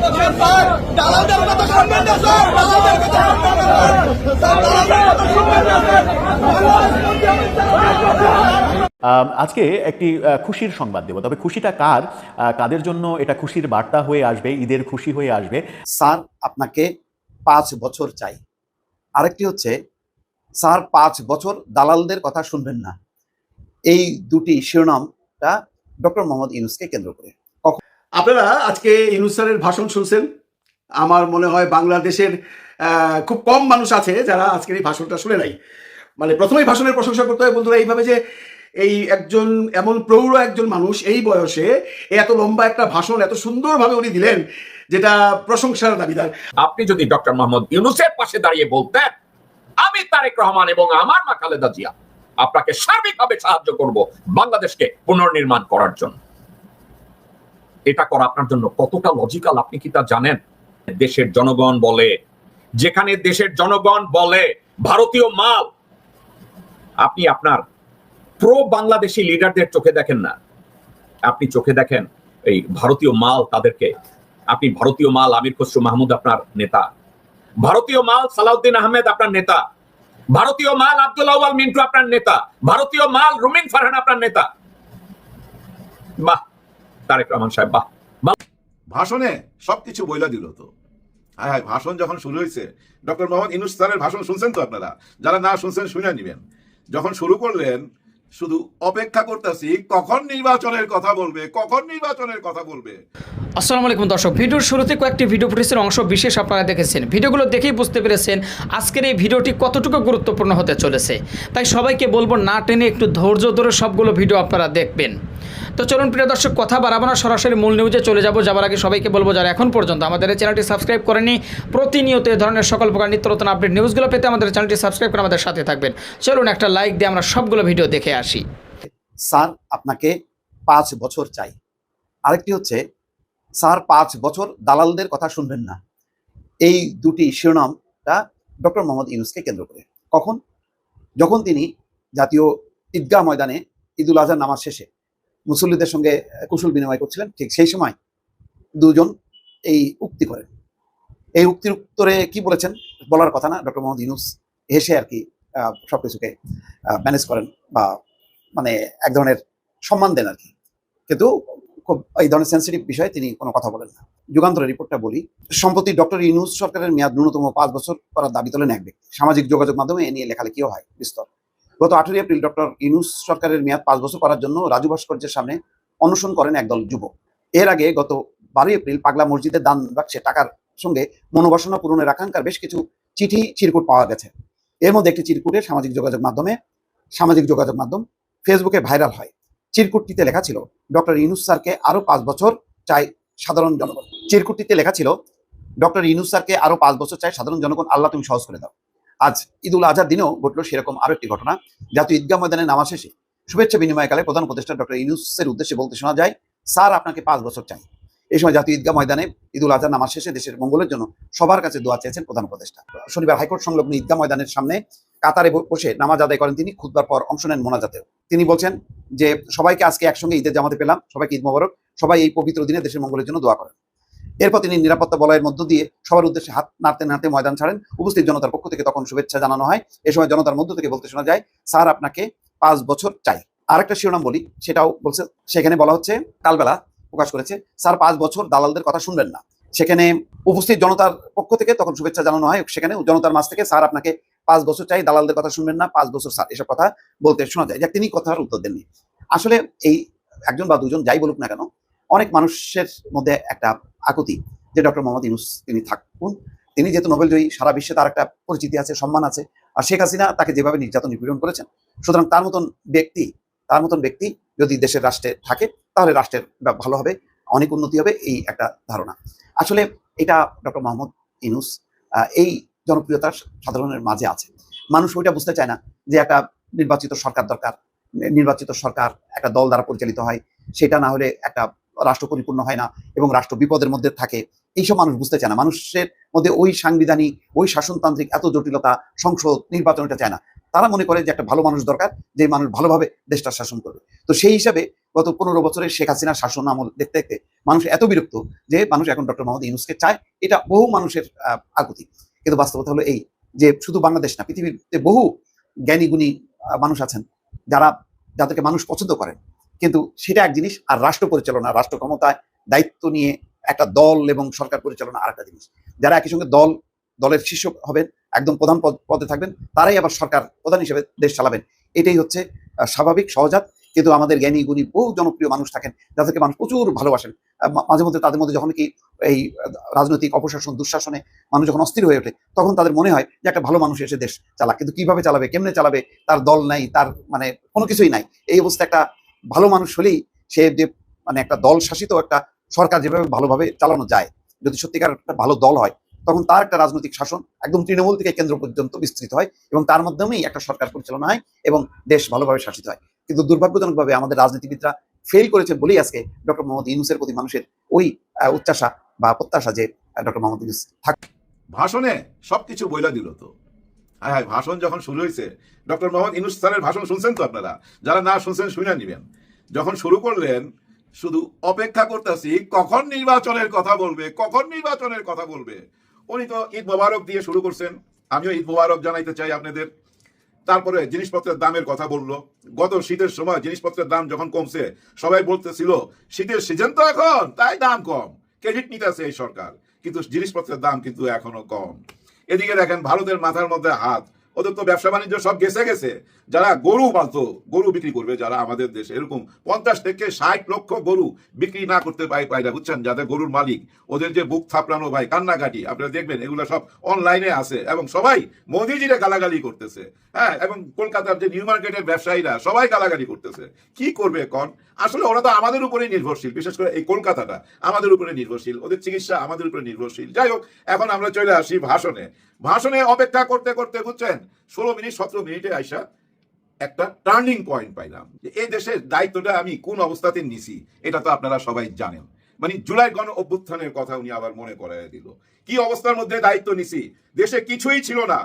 Sir দালালদের কথা শুনবেন না স্যার দালালদের কথা শুনবেন না স্যার। স্যার দালালদের কথা শুনবেন না স্যার। আজকে একটি খুশির সংবাদ দেব। তবে খুশিটা কার? কাদের জন্য এটা খুশির বার্তা হয়ে আসবে ঈদের খুশি হয়ে আসবে? স্যার আপনাকে পাঁচ বছর চাই। আরেকটি হচ্ছে স্যার পাঁচ বছর দালালদের কথা শুনবেন না। এই দুটি শিরোনামটা ডক্টর মোহাম্মদ ইউনুসকে কেন্দ্র করে। আপনারা আজকে ইউনুস স্যারের ভাষণ শুনছেন? আমার মনে হয় বাংলাদেশের খুব কম মানুষ আছে যারা আজকের এই ভাষণটা শুনে নাই। মানে প্রথমেই ভাষণের প্রশংসা করতে হয় বন্ধুরা এইভাবে যে এই একজন, এমন প্রৌঢ় একজন মানুষ এই বয়সে এত লম্বা একটা ভাষণ, এত সুন্দরভাবে উনি দিলেন, যেটা প্রশংসার দাবিদার। আপনি যদি ডক্টর মোহাম্মদ ইউনুসের পাশে দাঁড়িয়ে বলতেন, আমি তারেক রহমান এবং আমার মা খালেদা জিয়া আপনাকে সার্বিকভাবে সাহায্য করব বাংলাদেশকে পুনর্নির্মাণ করার জন্য। এটা করা আপনার জন্য। কতটা লজিক্যাল আপনি কি তা জানেন? দেশের জনগণ বলে। যেখানে দেশের জনগণ বলে, ভারতীয় মাল। আপনি আপনার প্রো বাংলাদেশি লিডারদের চোখে দেখেন না। আপনি চোখে দেখেন এই ভারতীয় মাল তাদেরকে। আপনি ভারতীয় মাল আমির খসরু মাহমুদ আপনার নেতা। ভারতীয় মাল সালাউদ্দিন আহমেদ আপনার নেতা। ভারতীয় মাল আব্দুল আওয়াল মিন্টু আপনার নেতা। ভারতীয় মাল রুমিন ফারহান আপনার নেতা। বাহ! তারেক রহমান সাহেব বাহ। ভাষণে সবকিছু বইলা দিল তো। হ্যাঁ হ্যাঁ ভাষণ যখন শুরু হয়েছে ডক্টর মোহাম্মদ ইনুস স্যারের ভাষণ শুনছেন তো আপনারা? যারা না শুনছেন শুনে নিবেন। যখন শুরু করলেন শুধু অপেক্ষা করতেছি কখন নির্বাচনের কথা বলবে কখন নির্বাচনের কথা বলবে? আসসালামু আলাইকুম দর্শক ভিডিওর শুরুতে কয়েকটি ভিডিও ফুটেজের অংশ বিশেষ আপনারা দেখেছেন। ভিডিওগুলো দেখেই বুঝতে পেরেছেন আজকের এই ভিডিওটি কতটুকু গুরুত্বপূর্ণ হতে চলেছে। তাই সবাইকে বলব না টেনে একটু ধৈর্য ধরে সবগুলো ভিডিও আপনারা দেখবেন। তো চলুন, প্রিয় দর্শক, কথা বাড়াবো না। সরাসরি মূল নিউজে চলে যাব। যাবার আগে সবাইকে বলব, যারা এখন পর্যন্ত আমাদের এই চ্যানেলটি সাবস্ক্রাইব করেনি প্রতিনিয়ত এই ধরনের সকল প্রকার নিত্য আপডেট নিউজগুলো পেতে আমাদের চ্যানেলটি সাবস্ক্রাইব করে আমাদের সাথে থাকবেন। চলুন, একটা লাইক দিয়ে আমরা সবগুলো ভিডিও দেখে আসি। স্যার, আপনাকে পাঁচ বছর চাই। আরেকটি হচ্ছে, স্যার, পাঁচ বছর দালালদের কথা শুনবেন না। এই দুটি শিরোনামটা ডক্টর মোহাম্মদ ইউনুসকে কেন্দ্র করে। কখন? যখন তিনি জাতীয় ঈদগাহ ময়দানে ঈদুল আজহার নামাজ শেষে মুসল্লিদের সঙ্গে কুশল বিনিময় করছিলেন ঠিক সেই সময় দুজন এই উক্তি করেন। এই উক্তির উত্তরে কি বলেছেন বলার কথা না ডক্টর মোহাম্মদ ইউনুস হেসে আর কি আহ, সবকিছুকে ম্যানেজ করেন বা মানে এক ধরনের সম্মান দেন আর কি। কিন্তু খুব এই ধরনের সেন্সিটিভ বিষয়ে তিনি কোনো কথা বলেন না। যুগান্তরের রিপোর্টটা বলি সম্প্রতি ডক্টর ইউনুস সরকারের মেয়াদ ন্যূনতম পাঁচ বছর করার দাবি তোলেন এক ব্যক্তি। সামাজিক যোগাযোগ মাধ্যমে এ নিয়ে লেখালেখিও হয় বিস্তর। গত আঠেরোই এপ্রিল ডক্টর ইউনুস সরকারের মেয়াদ পাঁচ বছর করার জন্য রাজু ভাস্কর্যের সামনে অনশন করেন একদল যুবক। এর আগে গত বারোই এপ্রিল পাগলা মসজিদের দান বাক্সে টাকার সঙ্গে মনোবাসনা পূরণের আকাঙ্ক্ষার বেশ কিছু চিঠি, চিরকুট পাওয়া গেছে। এর মধ্যে একটি চিরকুটে সামাজিক যোগাযোগ মাধ্যমে, সামাজিক যোগাযোগ মাধ্যম ফেসবুকে ভাইরাল হয়। চিরকুটটিতে লেখা ছিল, ডক্টর ইনুস স্যারকে আরও পাঁচ বছর চাই সাধারণ জনগণ। চিরকুটটিতে লেখা ছিল, ডক্টর ইনুস স্যারকে আরও পাঁচ বছর চাই সাধারণ জনগণ, আল্লাহ তুমি সহজ করে দাও। আজ ঈদুল আজহার দিনেও ঘটলো সেরকম আরও একটি ঘটনা। জাতীয় ঈদগাহ ময়দানে নামা শেষে শুভেচ্ছা বিনিময়কালে প্রধান উপদেষ্টা ডক্টর ইউনুসের উদ্দেশ্যে বলতে শোনা যায়, স্যার আপনাকে পাঁচ বছর চাই। এই সময় জাতীয় ঈদগাহ ময়দানে ঈদুল আজহার নামাজ শেষে দেশের মঙ্গলের জন্য সবার কাছে দোয়া চেয়েছেন প্রধান উপদেষ্টা। শনিবার হাইকোর্ট সংলগ্ন ঈদগাহ ময়দানের সামনে কাতারে বসে নামাজ আদায় করেন তিনি খুদবার পর অংশ নেন মোনাজাতেও। তিনি বলছেন যে, সবাইকে আজকে একসঙ্গে ঈদের জামাতে পেলাম, সবাইকে ঈদ মোবারক, সবাই এই পবিত্র দিনে দেশের মঙ্গলের জন্য দোয়া করেন। এরপর তিনি নিরাপত্তা বলয়ের মধ্য দিয়ে সবার উদ্দেশ্যে হাত নাড়তে নাড়তে ময়দান ছাড়েন। উপস্থিত জনতার পক্ষ থেকে তখন শুভেচ্ছা জানানো হয়। এ সময় জনতার মধ্য থেকে বলতে শোনা যায়, স্যার, আপনাকে পাঁচ বছর চাই। আরেকটা শিরোনাম বলি, সেটাও বলছে, সেখানে বলা হচ্ছে, কালবেলা প্রকাশ করেছে, স্যার, পাঁচ বছর দালালদের কথা শুনবেন না। সেখানে উপস্থিত জনতার পক্ষ থেকে তখন শুভেচ্ছা জানানো হয়, সেখানে জনতার মাঝ থেকে, স্যার, আপনাকে পাঁচ বছর চাই, দালালদের কথা শুনবেন না, পাঁচ বছর, স্যার, এসব কথা বলতে শোনা যায়। যাক, তিনি কথার উত্তর দেননি। আসলে এই একজন বা দুজন যাই বলুক না কেন, অনেক মানুষের মধ্যে একটা আকুতি, যে ডক্টর মোহাম্মদ ইউনুস তিনি থাকুন। তিনি যেহেতু নোবেল জয়ী, সারা বিশ্বে তার একটা পরিচিতি আছে, সম্মান আছে। আর শেখ হাসিনা তাকে যেভাবে নির্যাতন নিপীড়ন করেছেন, সুতরাং তার মতন ব্যক্তি, তার মতন ব্যক্তি যদি দেশের রাষ্ট্রে থাকে, তাহলে রাষ্ট্রের ভালো হবে, অনেক উন্নতি হবে, এই একটা ধারণা। আসলে এটা ডক্টর মোহাম্মদ ইনুস এই জনপ্রিয়তার সাধারণের মাঝে আছে। মানুষ ওইটা বুঝতে চায় না যে একটা নির্বাচিত সরকার দরকার নির্বাচিত সরকার একটা দল দ্বারা পরিচালিত হয়, সেটা না হলে একটা রাষ্ট্র পরিপূর্ণ হয় না এবং রাষ্ট্র বিপদের মধ্যে থাকে। এইসব মানুষ বুঝতে চায় না। মানুষের মধ্যে ওই সাংবিধানিক ওই শাসনতান্ত্রিক এত জটিলতা সংসদ নির্বাচন এটা চায় না। তারা মনে করে যে একটা ভালো মানুষ দরকার যে মানুষ ভালোভাবে দেশটা শাসন করবে। তো সেই হিসাবে গত পনেরো বছরের শেখ হাসিনার শাসন আমল দেখতে দেখতে মানুষ এত বিরক্ত যে মানুষ এখন ডক্টর মোহাম্মদ ইউনুসকে চায়। এটা বহু মানুষের আকুতি। কিন্তু বাস্তবতা হলো এই যে শুধু বাংলাদেশ না পৃথিবীতে বহু জ্ঞানী গুণী আহ, মানুষ আছেন। যারা যাদেরকে মানুষ পছন্দ করেন। কিন্তু সেটা এক জিনিস, আর রাষ্ট্র পরিচালনা, রাষ্ট্র ক্ষমতায় দায়িত্ব নিয়ে একটা দল এবং সরকার পরিচালনা আরেকটা জিনিস। যারা একই সঙ্গে দল, দলের শীর্ষ হবেন, একদম প্রধান পদ- থাকবেন, তারাই আবার সরকার প্রধান হিসেবে দেশ চালাবেন। এটাই হচ্ছে স্বাভাবিক, সহজাত, কিন্তু আমাদের জ্ঞানী, গুণী বহু জনপ্রিয় মানুষ থাকেন, যাদেরকে মানুষ প্রচুর ভালোবাসেন। মাঝে মধ্যে তাদের মধ্যে যখন কি এই রাজনৈতিক অপশাসন, দুঃশাসনে মানুষ যখন অস্থির হয়ে ওঠে, তখন তাদের মনে হয় যে একটা ভালো মানুষ এসে দেশ চালা কিন্তু কীভাবে চালাবে, কেমনে চালাবে, তার দল নাই, তার মানে কোনো কিছুই নাই। এই অবস্থা একটা ভালো মানুষ হলেই সে যে মানে একটা দল শাসিত একটা সরকার যেভাবে ভালোভাবে চালানো যায়, যদি সত্যিকার একটা ভালো দল হয়, তখন তার একটা রাজনৈতিক শাসন একদম তৃণমূল থেকে কেন্দ্র পর্যন্ত বিস্তৃত হয় এবং তার মাধ্যমেই একটা সরকার পরিচালনা হয় এবং দেশ ভালোভাবে শাসিত হয়। কিন্তু দুর্ভাগ্যজনকভাবে আমাদের রাজনীতিবিদরা ফেল করেছে বলেই আজকে ডক্টর মোহাম্মদ ইউনুসের প্রতি মানুষের ওই উচ্চাসা বা প্রত্যাশা যে ডক্টর মোহাম্মদ ইউনুস থাক ভাষণে সবকিছু বইলা দিল তো। হ্যাঁ হ্যাঁ ভাষণ যখন শুরু হয়েছে, ডক্টর মোহাম্মদ ইনুস স্যারের ভাষণ শুনছেন তো আপনারা? যারা না শুনছেন, শুনে নিবেন। যখন শুরু করলেন, শুধু অপেক্ষা করতেছি, কখন নির্বাচনের কথা বলবে, কখন নির্বাচনের কথা বলবে? উনি তো ঈদ মোবারক দিয়ে শুরু করছেন। আমিও ঈদ মোবারক জানাইতে চাই আপনাদের। তারপরে জিনিসপত্রের দামের কথা বলল। গত শীতের সময় জিনিসপত্রের দাম যখন কমছে, সবাই বলতেছিল, শীতের সিজন তো এখন, তাই দাম কম। ক্রেডিট নিতেছে এই সরকার। কিন্তু জিনিসপত্রের দাম কিন্তু এখনও কম। এদিকে দেখেন ভারতের মাথার মধ্যে হাত। ওদের তো ব্যবসা বাণিজ্য সব গেছে গেছে। যারা গরু পালতো, গরু বিক্রি করবে যারা আমাদের দেশে। এরকম পঞ্চাশ থেকে ষাট লক্ষ গরু বিক্রি না করতে পাই পাই না, বুঝছেন? যাদের গরুর মালিক। ওদের যে বুক থাপড়ানো ভাই, কান্নাকাটি, আপনারা দেখবেন এগুলো সব অনলাইনে আছে। এবং সবাই মোদিজিরা গালাগালি করতেছে। হ্যাঁ এবং কলকাতার যে নিউ মার্কেটের ব্যবসায়ীরা সবাই গালাগালি করতেছে। কি করবে কন? আসলে ওরা তো আমাদের উপরেই নির্ভরশীল, বিশেষ করে এই কলকাতাটা আমাদের উপরে নির্ভরশীল, ওদের চিকিৎসা আমাদের উপরে নির্ভরশীল। যাই হোক, এখন আমরা চলে আসি ভাষণে। ভাষণে অপেক্ষা করতে করতে বুঝছেন, ষোলো মিনিট, সতেরো মিনিটে আইসা একটা টার্নিং পয়েন্ট পাইলাম এই দেশের দায়িত্বটা আমি কোন অবস্থাতে নিছি, এটা তো আপনারা সবাই জানেন। মানে জুলাই গণ অভ্যুত্থানের কথা উনি আবার মনে করাই দিল। কি অবস্থার মধ্যে দায়িত্ব নিছি? দেশে কিছুই ছিল না।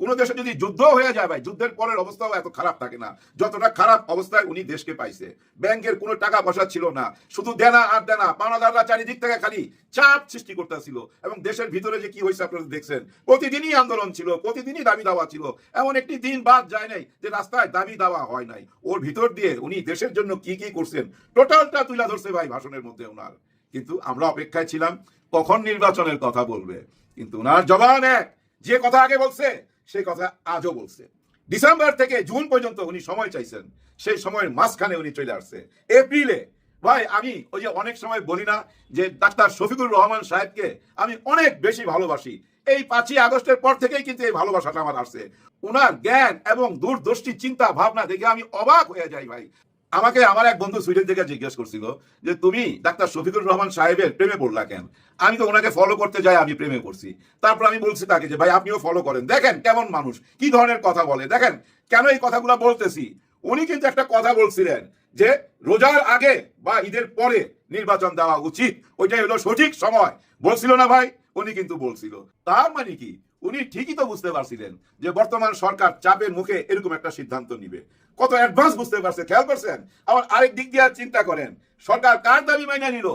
কোন দেশে যদি যুদ্ধ হয়ে যায় ভাই, যুদ্ধের পরের অবস্থাও এত খারাপ থাকে না। যতটা খারাপ অবস্থায় উনি দেশকে পাইছে। ব্যাংকের কোনো টাকা পয়সা ছিল না। শুধু দেনা আর দেনা পাওনাদাররা চারিদিক থেকে খালি চাপ সৃষ্টি করতেছিল। এবং দেশের ভিতরে যে কি হয়েছে আপনারা দেখছেন, প্রতিদিনই আন্দোলন ছিল, প্রতিদিনই দাবি দাওয়া ছিল। এমন একটি দিন বাদ যায় নাই যে রাস্তায় দাবি দাওয়া হয় নাই। ওর ভিতর দিয়ে উনি দেশের জন্য কি কি করছেন, টোটালটা তুলে ধরছে ভাই ভাষণের মধ্যে ওনার কিন্তু আমরা অপেক্ষায় ছিলাম, কখন নির্বাচনের কথা বলবে। কিন্তু ওনার জবান এক, যে কথা আগে বলছে সেই কথা আজও বলছে। ডিসেম্বর থেকে জুন পর্যন্ত উনি সময় চাইছেন। সেই সময়ের মাঝখানে উনি চলে আসছে। এপ্রিলে, ভাই, আমি ওই যে অনেক সময় বলি না যে ডাক্তার শফিকুর রহমান সাহেবকে আমি অনেক বেশি ভালোবাসি। এই পাঁচই আগস্টের পর থেকেই কিন্তু এই ভালোবাসাটা আমার আসছে। উনার জ্ঞান এবং দূরদর্শী চিন্তা, ভাবনা দেখে আমি অবাক হয়ে যাই, ভাই। আমাকে আমার এক বন্ধু সুইডেন থেকে জিজ্ঞেস করছিল যে, তুমি ডাক্তার শফিকুর রহমান সাহেবের প্রেমে পড়লা কেন? আমি তো ওনাকে ফলো করতে যাই, আমি প্রেমে করছি তারপর আমি বলছি তাকে যে, ভাই, আপনিও ফলো করেন। দেখেন কেমন মানুষ, কি ধরনের কথা বলে। দেখেন কেন এই কথাগুলো বলতেছি? উনি কিন্তু একটা কথা বলছিলেন যে, রোজার আগে বা ঈদের পরে নির্বাচন দেওয়া উচিত। ওইটাই হলো সঠিক সময়। বলছিল না ভাই, উনি কিন্তু বলছিল। তার মানে কি? উনি ঠিকই তো বুঝতে পারছিলেন যে, বর্তমান সরকার চাপের মুখে এরকম একটা সিদ্ধান্ত নিবে। কত অ্যাডভান্স বুঝতে পারছে খেয়াল করছেন? আবার আরেক দিক দিয়ে চিন্তা করেন, সরকার কার দাবি মাইনা নিল?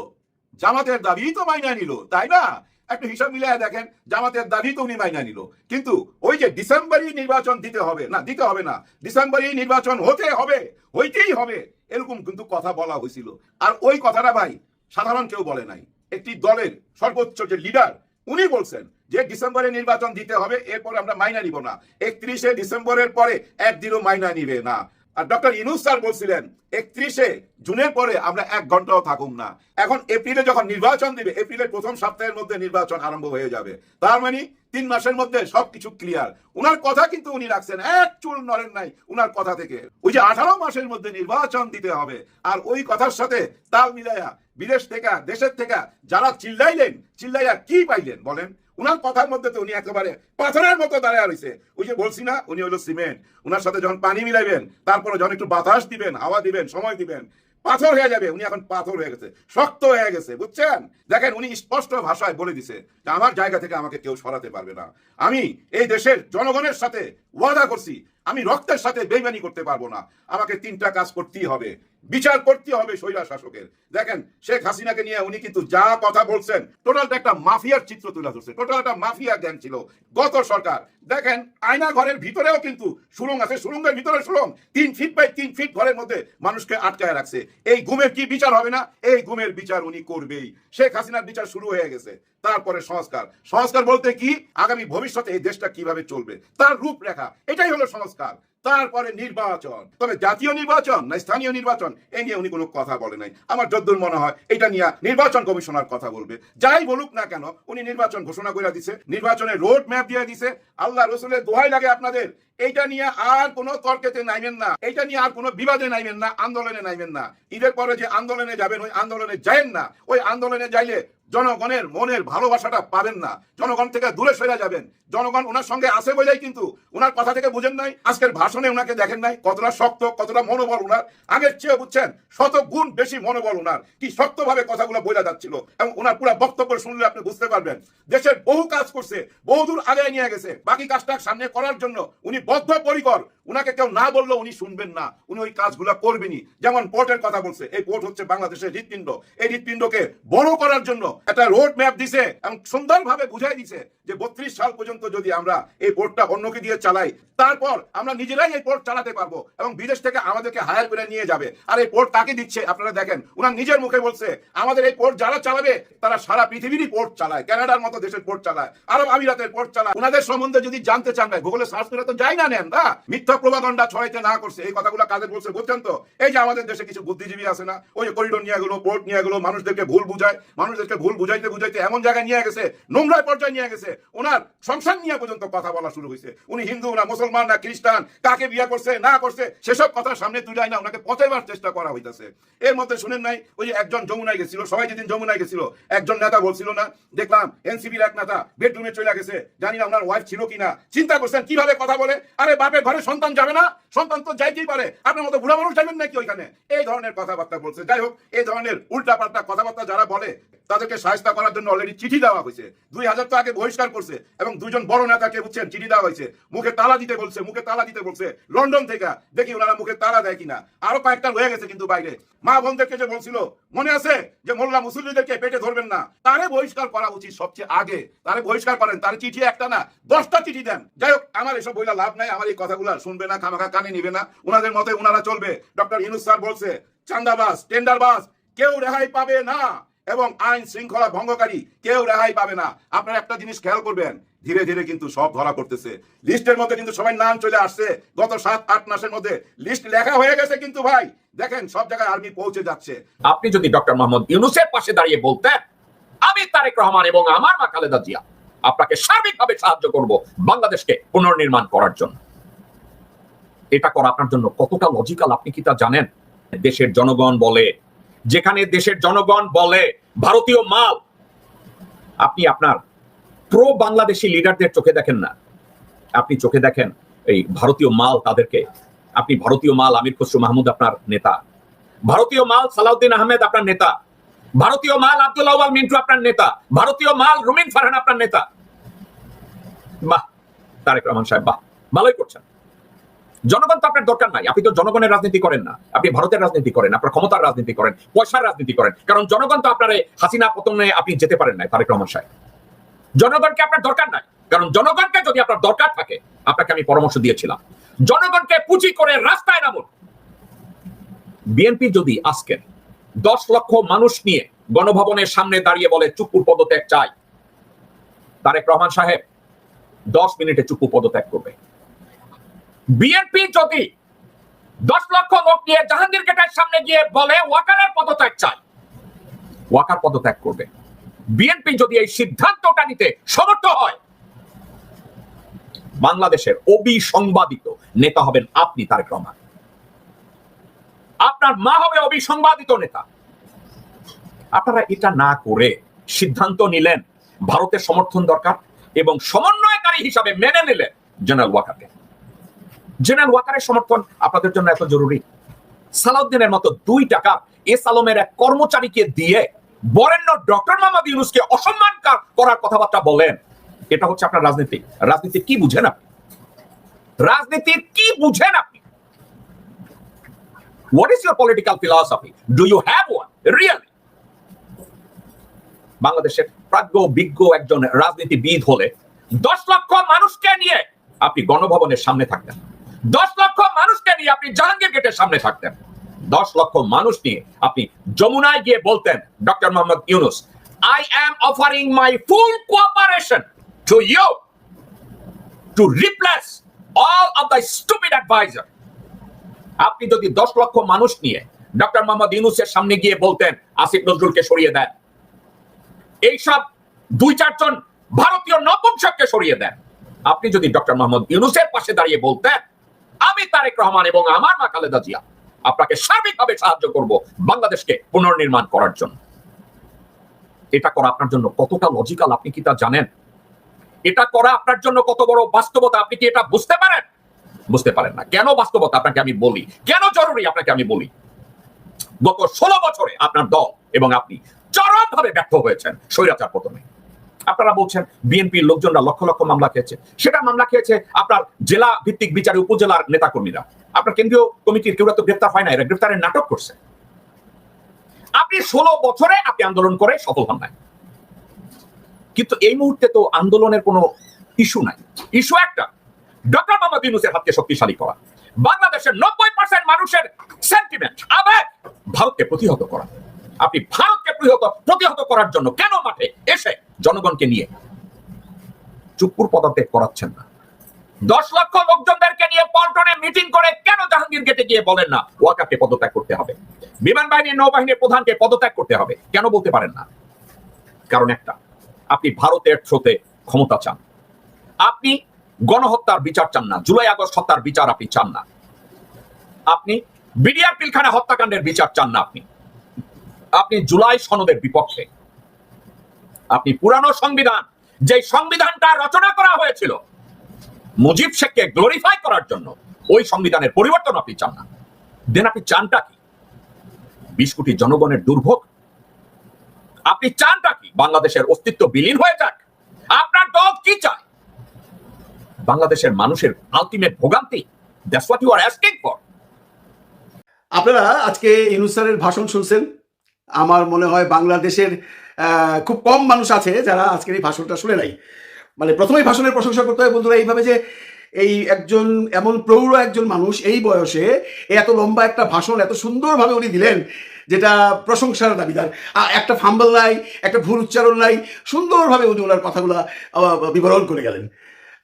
জামাতের দাবি তো মাইনা নিল, তাই না? একটু হিসাব মিলিয়ে দেখেন, জামাতের দাবি তো উনি মাইনা নিল। কিন্তু ওই যে ডিসেম্বরই নির্বাচন দিতে হবে, না, দিতে হবে না, ডিসেম্বরই নির্বাচন হতে হবে, হইতেই হবে, এরকম কিন্তু কথা বলা হয়েছিল। আর ওই কথাটা ভাই, সাধারণ কেউ বলে নাই। একটি দলের সর্বোচ্চ যে লিডার উনি বলছেন যে ডিসেম্বরে নির্বাচন দিতে হবে, এরপর আমরা মাইনা নিব না। একত্রিশে ডিসেম্বরের পরে একদিনও মাইনা নিবে না। আর ডক্টর ইনুস স্যার বলছিলেন, একত্রিশে জুনের পরে আমরা এক ঘন্টাও থাকুম না। এখন এপ্রিলে যখন নির্বাচন দিবে, এপ্রিলের প্রথম সপ্তাহের মধ্যে নির্বাচন আরম্ভ হয়ে যাবে। তার মানে তিন মাসের মধ্যে সবকিছু ক্লিয়ার উনার কথা কিন্তু উনি রাখছেন, এক চুল নড়েন নাই উনার কথা থেকে। ওই যে আঠারো মাসের মধ্যে নির্বাচন দিতে হবে, আর ওই কথার সাথে তাল মিলাইয়া বিদেশ থেকে, দেশের থেকে যারা চিল্লাইলেন, চিল্লাইয়া কি পাইলেন বলেন? উনার কথার মধ্যে তো উনি একেবারে পাথরের মতো দাঁড়ায় রয়েছে। ওই যে বলছি না, উনি হলো সিমেন্ট। উনার সাথে যখন পানি মিলাইবেন, তারপরে যখন একটু বাতাস দিবেন, হাওয়া দিবেন, সময় দিবেন, পাথর হয়ে যাবে। উনি এখন পাথর হয়ে গেছে, শক্ত হয়ে গেছে, বুঝছেন? দেখেন, উনি স্পষ্ট ভাষায় বলে দিছে যে, আমার জায়গা থেকে আমাকে কেউ সরাতে পারবে না। আমি এই দেশের জনগণের সাথে ওয়াদা করছি, আমি রক্তের সাথে বেইমানি করতে পারব না। আমাকে তিনটা কাজ করতেই হবে। বিচার করতে হবে স্বৈরা শাসকের। দেখেন, শেখ হাসিনাকে নিয়ে উনি কিন্তু যা কথা বলছেন, টোটালটা একটা মাফিয়ার চিত্র তুলে ধরছে। টোটাল একটা মাফিয়া গ্যাং ছিল। গত সরকার, দেখেন, আয়না ঘরের ভিতরেও কিন্তু সুরঙ্গ আছে। সুরঙ্গের ভিতরে সুরঙ্গ। তিন ফিট বাই তিন ফিট ঘরের মধ্যে মানুষকে আটকায় রাখছে। এই গুমের কি বিচার হবে না? এই গুমের বিচার উনি করবেই। শেখ হাসিনার বিচার শুরু হয়ে গেছে। তারপরে সংস্কার। সংস্কার বলতে কি? আগামী ভবিষ্যতে এই দেশটা কীভাবে চলবে? তার রূপরেখা। এটাই হলো সংস্কার। তারপরে নির্বাচন। তবে জাতীয় নির্বাচন না স্থানীয় নির্বাচন, এ নিয়ে উনি কোনো কথা বলে নাই। আমার যদ্দূর মনে হয়, এটা নিয়ে নির্বাচন কমিশনার কথা বলবে। যাই বলুক না কেন, উনি নির্বাচন ঘোষণা করে দিছে, নির্বাচনের রোড ম্যাপ দিয়ে দিছে। আল্লাহ রসুলের দোহাই লাগে আপনাদের। এইটা নিয়ে আর কোনো তর্কেতে নাইবেন না। এইটা নিয়ে আর কোনো বিবাদে নাইবেন না, আন্দোলনে নাইবেন না। ঈদের পরে যে আন্দোলনে যাবেন, ওই আন্দোলনে যায়েন না। ওই আন্দোলনে যাইলে জনগণের মনের ভালোবাসাটা পাবেন না। জনগণ থেকে দূরে সরে যাবেন। জনগণ ওনার সঙ্গে আসে বলেই কিন্তু ওনার কথা থেকে বুঝেন নাই, আজকের ভাষণে ওনাকে দেখেন নাই, কতটা শক্ত, কতটা মনোবল ওনার। আগের চেয়ে বুঝছেন, শত গুণ বেশি মনোবল ওনার, কি শক্তভাবে কথাগুলো বোঝা যাচ্ছিল। এবং ওনার পুরো বক্তব্য শুনলে আপনি বুঝতে পারবেন, দেশের বহু কাজ করছে বহুদূর আগে নিয়ে গেছে। বাকি কাজটা সামনে করার জন্য উনি বদ্ধপরিকর। উনাকে কেউ না বললেও উনি শুনবেন না। উনি ওই কাজগুলো করবেনই। যেমন পোর্টের কথা বলছে, এই পোর্ট হচ্ছে বাংলাদেশের হৃৎপিণ্ড। এই হৃৎপিণ্ডকে বড় করার জন্য একটা রোড ম্যাপ দিছে এবং সুন্দরভাবে বুঝাই দিছে যে বত্রিশ সাল পর্যন্ত যদি আমরা এই পোর্টটা অন্যকে দিয়ে চালাই, তারপর আমরা নিজেরাই এই পোর্ট চালাতে পারব এবং বিদেশ থেকে আমাদেরকে হায়ার করে নিয়ে যাবে। আর এই পোর্ট কাকে দিচ্ছে আপনারা দেখেন, উনার নিজের মুখে বলছে, আমাদের এই পোর্ট যারা চালাবে, তারা সারা পৃথিবীরই পোর্ট চালায়, কানাডার মতো দেশের পোর্ট চালায়, আরব আমিরাতের পোর্ট চালায়। ওনাদের সম্বন্ধে যদি জানতে চান না গুগলে সার্চ করে তো যাই না নেন, না? মিথ্যা প্রভাগণ্ডা ছড়াইতে না করছে, এই কথাগুলো কাদের বলছে বুঝছেন তো? এই যে আমাদের দেশে কিছু বুদ্ধিজীবী আছে না, ওই যে করিডোর নিয়ে গেলো পোর্ট নিয়ে গেলো, মানুষদেরকে ভুল বুঝায়, মানুষদেরকে ভুল বুঝাইতে বুঝাইতে এমন জায়গায় নিয়ে গেছে নোংরায় পর্যায়ে নিয়ে গেছে, ওনার সংসার নিয়ে পর্যন্ত কথা বলা শুরু হয়েছে উনি হিন্দু, না মুসলমান, না খ্রিস্টান, কাকে বিয়ে করছে, না করছে, সেসব কথা সামনে তুলে না ওনাকে পচাইবার চেষ্টা করা হইতাছে। এর মধ্যে শুনেন নাই, ওই একজন যমুনায় গেছিল, সবাই যেদিন যমুনায় গেছিল, একজন নেতা বলছিল না, দেখলাম এনসিপির এক নেতা বেডরুমে চলে গেছে, জানি না ওনার ওয়াইফ ছিল কিনা, চিন্তা করছেন কীভাবে কথা বলে? আরে বাপের ঘরে সন্তান যাবে না? সন্তান তো যাইতেই পারে, আপনার মতো বুড়া মানুষ যাবেন নাকি ওইখানে? এই ধরনের কথাবার্তা বলছে। যাই হোক, এই ধরনের উল্টাপাল্টা কথাবার্তা যারা বলে তাদেরকে সাহায্য করার জন্য অলরেডি চিঠি দেওয়া হয়েছে। দুই হাজার আগে বহিষ্কার করছে এবং দুজন বড় নেতাকে বুঝছেন, চিঠি দেওয়া হয়েছে। মুখে তালা দিতে বলছে, মুখে তালা দিতে বলছে। লন্ডন থেকে দেখি ওনারা মুখে তালা দেয় কিনা। আরও কয়েকটা রয়ে গেছে কিন্তু বাইরে। মা বোনদেরকে যে বলছিল, মনে আছে যে মোল্লা মুসল্লিদেরকে পেটে ধরবেন না? তারে বহিষ্কার করা উচিত সবচেয়ে আগে। তারে বহিষ্কার করেন, তার চিঠি একটা না, দশটা চিঠি দেন। যাই হোক, আমার এসব বইলা লাভ নাই, আমার এই কথাগুলো শুনবে না, খামাখা কানে নিবে না। ওনাদের মতে ওনারা চলবে। ডক্টর ইনুস স্যার বলছে চান্দাবাস টেন্ডারবাস কেউ রেহাই পাবে না। এবং আইন শৃঙ্খলা ভঙ্গকারী কেউ রেহাই পাবে না। আপনারা একটা জিনিস খেয়াল করবেন, ধীরে ধীরে কিন্তু সব ধরা পড়তেছে। লিস্টের মধ্যে কিন্তু সবাই নাম চলে আসছে। গত সাত, আট মাসের মধ্যে লিস্ট লেখা হয়ে গেছে কিন্তু ভাই। দেখেন, সব জায়গায় আর্মি পৌঁছে যাচ্ছে। আপনি যদি ডক্টর মোহাম্মদ ইউনুসের পাশে দাঁড়িয়ে বলতেন, আমি তারেক রহমান এবং আমার মা খালেদা জিয়া আপনাকে সার্বিকভাবে সাহায্য করব বাংলাদেশকে পুনর্নির্মাণ করার জন্য। এটা করা আপনার জন্য কতটা লজিক্যাল আপনি কি তা জানেন? দেশের জনগণ বলে যেখানে দেশের জনগণ বলে, ভারতীয় মাল। আপনি আপনার প্রো বাংলাদেশি লিডারদের চোখে দেখেন না। আপনি চোখে দেখেন এই ভারতীয় মাল তাদেরকে। আপনি ভারতীয় মাল আমির খসরু মাহমুদ আপনার নেতা। ভারতীয় মাল সালাউদ্দিন আহমেদ আপনার নেতা। ভারতীয় মাল আব্দুল মিন্টু আপনার নেতা। ভারতীয় মাল রুমিন ফারহান আপনার নেতা। বাহ, তারেক রহমান সাহেব, বাহ, ভালোই করছেন। জনগণ তো আপনার দরকার নাই। আপনি তো জনগণের রাজনীতি করেন না। আপনি ভারতের রাজনীতি করেন, আপনার ক্ষমতার রাজনীতি করেন, পয়সার রাজনীতি করেন। কারণ জনগণ তো আপনার হাসিনা পতনে আপনি যেতে পারেন না তারেক রহমান সাহেব। জনগণকে আপনার দরকার নাই। কারণ জনগণকে যদি আপনার দরকার থাকে, আপনাকে আমি পরামর্শ দিয়েছিলাম। জনগণকে পুঁজি করে রাস্তায় নামুন। বিএনপি যদি আজকের দশ লক্ষ মানুষ নিয়ে গণভবনের সামনে দাঁড়িয়ে বলে চুপুর পদত্যাগ চাই। তারেক রহমান সাহেব দশ মিনিটে চুপু পদত্যাগ করবে। বিএনপি যদি দশ লক্ষ লোক নিয়ে জাহাঙ্গীর গেটের সামনে গিয়ে বলে, ওয়াকারের পদত্যাগ চাই। ওয়াকার পদত্যাগ করবে। বিএনপি যদি এই সিদ্ধান্তটা নিতে সমর্থ হয়, বাংলাদেশের অবিসংবাদিত নেতা হবেন আপনি, তারেক রহমান। আপনার মা হবে অবিসংবাদিত নেতা। আপনারা এটা না করে সিদ্ধান্ত নিলেন, ভারতের সমর্থন দরকার এবং সমন্বয়কারী হিসাবে মেনে নিলেন জেনারেল ওয়াকারকে। জেনারেল ওয়াকারের সমর্থন আপনাদের জন্য এত জরুরি। সালাউদ্দিনের মতো দুই টাকা এস আলমের এক কর্মচারীকে দিয়ে বরেণ্য ডক্টর মোহাম্মদ ইউনুসকে অসম্মান করার কথাবার্তা বলেন। এটা হচ্ছে আপনার রাজনীতি। রাজনীতি কি বুঝেন আপনি? রাজনীতির কি বুঝেন আপনি? What is your political philosophy do you have one really বাংলাদেশের প্রাজ্ঞ, বিজ্ঞ একজন রাজনীতিবিদ হলে দশ লক্ষ মানুষকে নিয়ে আপনি গণভবনের সামনে থাকতেন দশ লক্ষ মানুষকে নিয়ে আপনি জাহাঙ্গীর গেটের সামনে থাকতেন। দশ লক্ষ মানুষ নিয়ে আপনি যমুনায় গিয়ে বলতেন, doctor Mohammad Yunus I am offering my full cooperation to you to replace all of the stupid adviser আপনি যদি দশ লক্ষ মানুষ নিয়ে ডক্টর মোহাম্মদ ইউনুসের সামনে গিয়ে বলতেন, আসিফ নজরুলকে সরিয়ে দেন। এইসব দুই, চারজন ভারতীয় নপুংসককে সরিয়ে দেন। আপনি যদি ডক্টর মোহাম্মদ ইউনুসের পাশে দাঁড়িয়ে বলতেন আমি তারেক রহমান এবং আমার মা খালেদা জিয়া আপনাকে সার্বিকভাবে সাহায্য করব বাংলাদেশকে পুনর্নির্মাণ করার জন্য। এটা করা আপনার জন্য কতটা লজিক্যাল আপনি কি তা জানেন? এটা করা আপনার জন্য কত বড় বাস্তবতা আপনি কি এটা বুঝতে পারেন? বুঝতে পারেন না। কেন বাস্তবতা আপনাকে আমি বলি? কেন জরুরি আপনাকে আমি বলি? গত ষোলো বছরে আপনার দল এবং আপনি চরমভাবে ব্যর্থ হয়েছেন স্বৈরাচার পতনে আপনারা বলছেন বিএনপির লোকজনরা লক্ষ লক্ষ মামলা খেয়েছে। সেটা মামলা খেয়েছে আপনার জেলা ভিত্তিক বিচারে উপজেলার নেতাকর্মীরা। আপনার কেন্দ্রীয় কমিটির কেউ তো গ্রেফতার হয় না, এরা গ্রেফতারের নাটক করছে। আপনি ষোলো বছরে আপনি আন্দোলন করে সফল হন নাই। কিন্তু এই মুহূর্তে তো আন্দোলনের কোনো ইস্যু নাই। ইস্যু একটা, ডক্টর মোহাম্মদ ইউনুসের হাতকে শক্তিশালী করা। বাংলাদেশের নব্বই পার্সেন্ট মানুষের সেন্টিমেন্ট আবেগ, ভারতকে প্রতিহত করা। আপনি ভারতকে প্রতিহত প্রতিহত করার জন্য কেন মাঠে এসে জনগণকে নিয়ে চুপুর পদত্যাগ করাচ্ছেন না। দশ লক্ষ লোকজনদেরকে নিয়ে পল্টনে মিটিং করে কেন জাহাঙ্গীর গেটে গিয়ে বলেন না ওয়াকাকে পদত্যাগ করতে হবে। বিমান বাহিনীর নৌবাহিনীর প্রধানকে পদত্যাগ করতে হবে, কেন বলতে পারেন না? কারণ একটা, আপনি ভারতের থ্রোতে ক্ষমতা চান। আপনি গণহত্যার বিচার চান না, জুলাই আগস্ট হত্যার বিচার আপনি চান না। আপনি বিডিআর পিলখানা হত্যাকাণ্ডের বিচার চান না আপনি। আপনি জুলাই সনদের বিপক্ষে। আপনি পুরানো সংবিধান যে সংবিধানটা রচনা করা হয়েছিল, মুজিব শেখকে গ্লোরিফাই করার জন্য, ওই সংবিধানের পরিবর্তন আপনি চান না। দেন আপনি চানটা কি? বিশ কোটি জনগণের দুর্ভোগ। আপনি চানটা কি? বাংলাদেশের অস্তিত্ব বিলীন হয়ে যাক। আপনার দল কি চায়? বাংলাদেশের মানুষের আলটিমেট ভোগান্তি that's what you are asking for আপনারা আজকে ইউনুস স্যারের ভাষণ শুনছেন। আমার মনে হয় বাংলাদেশের খুব কম মানুষ আছে যারা আজকের এই ভাষণটা শুনে নাই। মানে প্রথমেই ভাষণের প্রশংসা করতে হয় বন্ধুরা এইভাবে যে এই একজন, এমন প্রৌঢ় একজন মানুষ এই বয়সে এত লম্বা একটা ভাষণ এত সুন্দরভাবে উনি দিলেন, যেটা প্রশংসার দাবিদার। একটা ফাম্বল নাই, একটা ভুল উচ্চারণ নাই, সুন্দরভাবে উনি ওনার কথাগুলো বিবরণ করে গেলেন।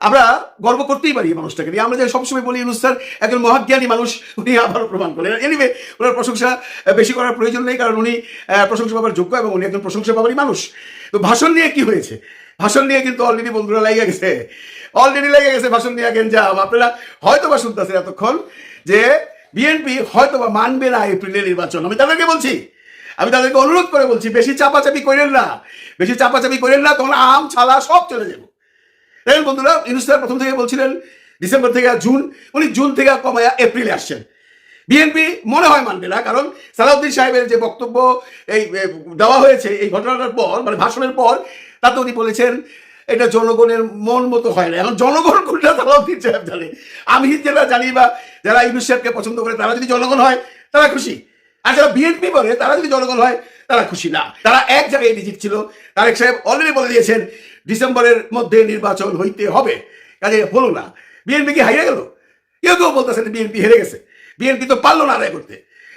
আমরা গর্ব করতেই পারি মানুষটাকে নিয়ে। আমরা যে সবসময় বলি, ইউনুস স্যার একজন মহাজ্ঞানী মানুষ, উনি আবারও প্রমাণ করলেন। এনিওয়ে ওনার প্রশংসা বেশি করার প্রয়োজন নেই, কারণ উনি প্রশংসা পাবার যোগ্য এবং উনি একজন প্রশংসা পাবারই মানুষ। তো ভাষণ নিয়ে কি হয়েছে? ভাষণ নিয়ে কিন্তু অলরেডি বন্ধুরা লেগে গেছে। অলরেডি লেগে গেছে ভাষণ নিয়ে গেঞ্জাম আপনারা হয়তো বা শুনতেছেন এতক্ষণ যে বিএনপি হয়তো বা মানবে না এপ্রিলের নির্বাচন। আমি তাদেরকে বলছি, আমি তাদেরকে অনুরোধ করে বলছি, বেশি চাপাচাপি করেন না। বেশি চাপাচাপি করেন না, তখন আম, ছালা সব চলে যাব। দেখেন বন্ধুরা ইউনুস স্যার প্রথম থেকে বলছিলেন, ডিসেম্বর থেকে জুন, উনি জুন থেকে কমায়া এপ্রিলে আসছেন। বিএনপি মনে হয় মানবে না, কারণ সালাউদ্দিন সাহেবের যে বক্তব্য, এই দেওয়া হয়েছে, এই ঘটনাটার পর মানে ভাষণের পর, তাতে উনি বলেছেন, এটা জনগণের মন মতো হয় না। এখন জনগণ কোনটা সালাউদ্দিন সাহেব জানে? আমি যারা জানি বা যারা ইউনুস পছন্দ করে, তারা যদি জনগণ হয়, তারা খুশি। আর যারা বিএনপি বলে, তারা যদি জনগণ হয়, তারা খুশি না। তারা এক জায়গায় ডিজিট ছিল। তারেক সাহেব অলরেডি বলে দিয়েছেন, ডিসেম্বরের মধ্যে নির্বাচন হইতে হবে। কাজে হলো না। বিএনপি কি হারিয়ে গেল? কেউ কেউ বলতেছে বিএনপি হেরে গেছে। বিএনপি তো পারল না আদায় করতে।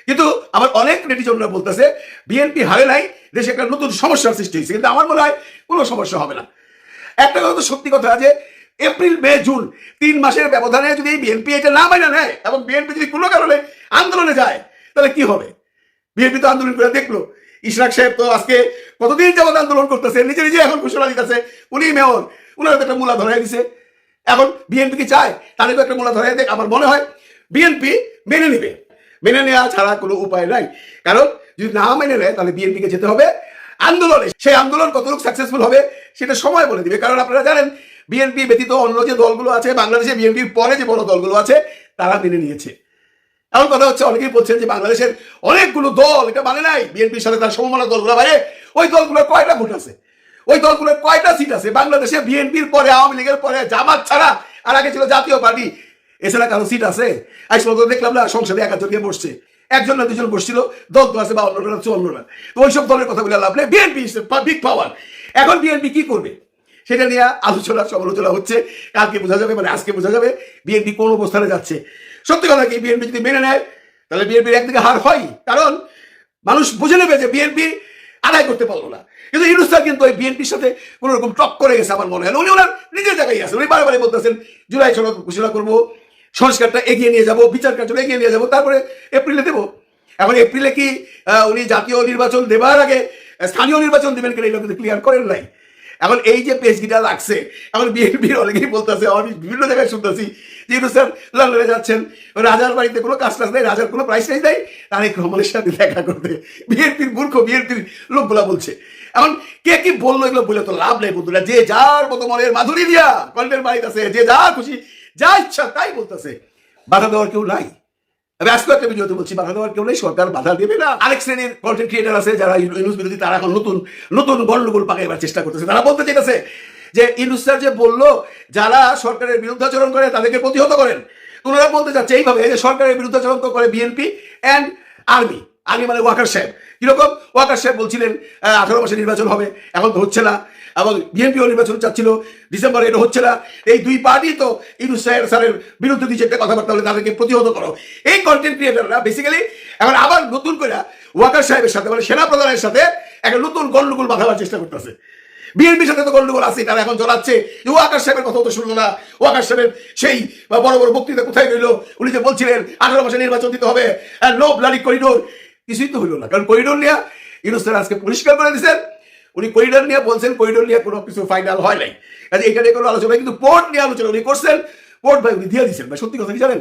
কিন্তু আবার অনেক নেটিজনরা বলতেছে বিএনপি হারে নাই, দেশে একটা নতুন সমস্যার সৃষ্টি হয়েছে। কিন্তু আমার মনে হয় কোনো সমস্যা হবে না। একটা কথা তো সত্যি কথা যে, এপ্রিল, মে, জুন তিন মাসের ব্যবধানে যদি বিএনপি এটা না মাইনা নেয়, এবং বিএনপি যদি কোনো কারণে আন্দোলনে যায় তাহলে কি হবে? বিএনপি তো আন্দোলন করে দেখল। ইশরাক সাহেব তো আজকে কতদিন যাবত আন্দোলন করতেছে, নিজে নিজে এখন ঘোষণা দিতেছে, উনি মেয়র, উনার একটা মূলা ধরাই দিছে। এখন বিএনপি কি চায়? তাদেরকে একটা মূলা ধরাই দেখ আমার মনে হয় বিএনপি মেনে নেবে। মেনে নেওয়া ছাড়া কোনো উপায় নাই। কারণ যদি না মেনে নেয়, তাহলে বিএনপিকে যেতে হবে? আন্দোলনে। সেই আন্দোলন কতটুকু সাকসেসফুল হবে, সেটা সময় বলে দিবে। কারণ আপনারা জানেন, বিএনপি ব্যতীত অন্য যে দলগুলো আছে, বাংলাদেশে বিএনপির পরে যে বড় দলগুলো আছে, তারা মেনে নিয়েছে। এমন কথা হচ্ছে, অনেকেই বলছেন যে বাংলাদেশের অনেকগুলো দল, এটা মানে নাই, বিএনপির সাথে তার সমমনা দলগুলো বাইরে ওই দলগুলোর কয়টা ভোট আছে? ওই দলগুলোর কয়টা সিট আছে? বাংলাদেশে বিএনপির পরে, আওয়ামী লীগের পরে, জামাত ছাড়া আর আগে ছিল জাতীয় পার্টি, এছাড়া কারও সিট আছে? আজ পর্যন্ত দেখলাম না, সংসদে গিয়ে বসছে। একজন না দুজন বসছিল, দল তো আছে বা অন্যরা অন্যরা তো ওইসব দলের কথা বলে লাভ নেই। বিএনপি বিগ পাওয়ার এখন বিএনপি কি করবে? সেটা নিয়ে আলোচনা সমালোচনা হচ্ছে। কালকে বোঝা যাবে মানে আজকে বোঝা যাবে, বিএনপি কোন অবস্থানে যাচ্ছে। সত্যি কথা কি বিএনপি যদি মেনে নেয়, তাহলে বিএনপির একদিকে হার হয়। কারণ মানুষ বুঝে নেবে যে বিএনপি আদায় করতে পারল না। কিন্তু ইউনুস কিন্তু ওই বিএনপির সাথে কোন রকম টক করে গেছে আমার মনে হয়। উনি ওনার নিজের জায়গায় আছে উনি বারবারই বলতেছেন, জুলাই সনদ ঘোষণা করব, সংস্কারটা এগিয়ে নিয়ে যাব, বিচার কার্য এগিয়ে নিয়ে যাব, তারপরে এপ্রিলে দেবো। এখন এপ্রিলে কি উনি জাতীয় নির্বাচন দেবার আগে স্থানীয় নির্বাচন দেবেন কিনা এগুলো কিন্তু ক্লিয়ার করেন নাই। এখন এই যে পেজগিটা লাগছে, এখন বিএনপির অনেকেই বলতেছে, আমি বিভিন্ন জায়গায় শুনতেছি লন্ডনে যাচ্ছেন। রাজার বাড়িতে কোনো কাজ টাজ নেই, রাজার কোনো প্রাইস টাইস নেই সাথে দেখা করতে। বিএনপির মূর্খ, বিএনপির বলছে। এখন কে কি বলল এগুলো বলে তো লাভ নেই বন্ধুরা। যে যার মতো মনের মাধুরী দিয়া বাড়িতে আছে, যে যা খুশি, যা ইচ্ছা তাই বলতেছে। বাধা দেওয়ার কেউ নাই। আমি একটা ভিডিওতে বলছি, বাধা দেওয়ার কেউ নেই, সরকার বাধা দেবে না। আরেক শ্রেণির কন্টেন্ট ক্রিয়েটার আছে, যারা বিরোধী, তারা এখন নতুন নতুন গন্ডগোল পাকাইবার চেষ্টা করতেছে। তারা বলতে চাইতেছে যে ইউনুস স্যার যে বলল, যারা সরকারের বিরুদ্ধাচরণ করে তাদেরকে প্রতিহত করেন, ওনারা বলতে চাচ্ছে এইভাবে যে সরকারের বিরুদ্ধাচরণ করে বিএনপি অ্যান্ড আর্মি আর্মি মানে ওয়াকার সাহেব। কীরকম? ওয়াকার সাহেব বলছিলেন আঠারো মাসে নির্বাচন হবে, এখন তো হচ্ছে না। এবং বিএনপিও নির্বাচন চাচ্ছিল, ডিসেম্বরে এটা হচ্ছে না। এই দুই পার্টি তো ইউনুস সাহেব স্যারের বিরুদ্ধে দিয়ে একটা কথাবার্তা হলে তাদেরকে প্রতিহত করো। এই কন্টেন্ট ক্রিয়েটাররা বেসিক্যালি এখন আবার নতুন করে ওয়াকার সাহেবের সাথে মানে সেনা প্রধানের সাথে একটা নতুন গন্ডগোল বাঁধাবার চেষ্টা করতেছে। বিএনপির সাথে তো গন্ডগোল আছে তারা এখন জ্বলাচ্ছে। যে ও আকাশ সাহেবের কথা তো শুনলো না। ও আকাশ সাহেবের সেই বড় বড় বক্তৃতা কোথায় রইল? উনি যে বলছিলেন, আঠারো মাসে নির্বাচন দিতে হবে নো ব্লাডি করিডোর। কিছুই তো হইল না, কারণ করিডোর নিয়ে ইউনুস আজকে পরিষ্কার করে দিচ্ছেন উনি করিডোর নিয়ে বলছেন, করিডোর নিয়ে কোনো কিছু ফাইনাল হয় নাই। নিয়ে কোনো আলোচনা, কিন্তু পোর্ট নিয়ে আলোচনা উনি করছেন। পোর্ট ভাই, উনি দিয়ে দিচ্ছেন ভাই, সত্যি কথা কি জানেন?